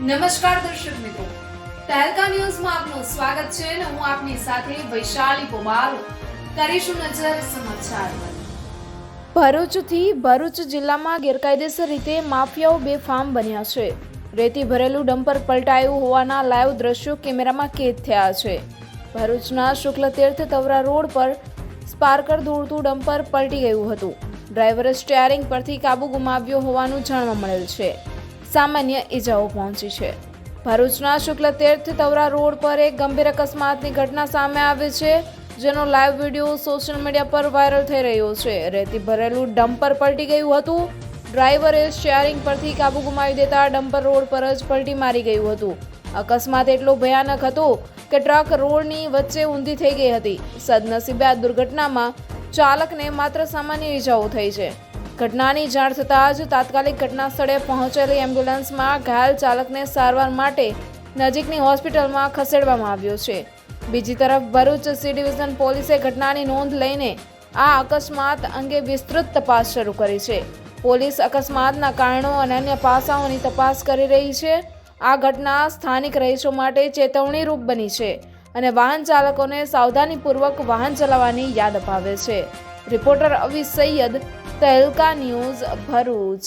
નમસ્કાર દર્શક મિત્રો. તહેલકા ન્યૂઝમાં આપનું સ્વાગત છે અને હું આપની સાથે વૈશાલી કુમાર. કરીશું નજર સમાચાર ભરૂચથી ભરૂચ જિલ્લામાં ગેરકાયદેસર રીતે માફિયાઓ બેફામ બન્યા છે. રેતી ભરેલું ડમ્પર પલટાયું હોવાના લાઈવ દ્રશ્યો કેમેરામાં કેદ થયા છે. ભરૂચના શુક્લતીર્થ તવરા રોડ પર સ્પાર્કર દોડતું ડમ્પર પલટી ગયું હતું. ડ્રાઈવરે સ્ટેરિંગ પરથી કાબુ ગુમાવ્યો હોવાનું જાણવા મળેલ છે. સામાન્ય ઈજાઓ પહોંચી છે. ભરૂચના શુક્લ તીર્થ તવરા રોડ પર એક ગંભીર અકસ્માતની ઘટના સામે આવી છે, જેનો લાઈવ વીડિયો સોશિયલ મીડિયા પર વાયરલ થઈ રહ્યો છે. રેતી ભરેલું ડમ્પર પલટી ગયું હતું. ડ્રાઈવરે શેરિંગ પરથી કાબુ ગુમાવી દેતા ડમ્પર રોડ પર જ પલટી મારી ગયું હતું. અકસ્માત એટલો ભયાનક હતો કે ટ્રક રોડની વચ્ચે ઊંધી થઈ ગઈ હતી. સદનસીબે આ દુર્ઘટનામાં ચાલકને માત્ર સામાન્ય ઈજાઓ થઈ છે. ઘટનાની જાણ થતાં જ તાત્કાલિક ઘટના સ્થળે પહોંચેલી એમ્બ્યુલન્સમાં ઘાયલ ચાલકને સારવાર માટે નજીકની હોસ્પિટલમાં ખસેડવામાં આવ્યો છે. બીજી તરફ ભરૂચ સી ડિવિઝન પોલીસે ઘટનાની નોંધ લઈને આ અકસ્માત અંગે વિસ્તૃત તપાસ શરૂ કરી છે. પોલીસ અકસ્માતના કારણો અને અન્ય પાસાઓની તપાસ કરી રહી છે. આ ઘટના સ્થાનિક રહીશો માટે ચેતવણીરૂપ બની છે અને વાહન ચાલકોને સાવધાનીપૂર્વક વાહન ચલાવવાની યાદ અપાવે છે. Reporter Avi Saiyed Tehelka news Bharuch.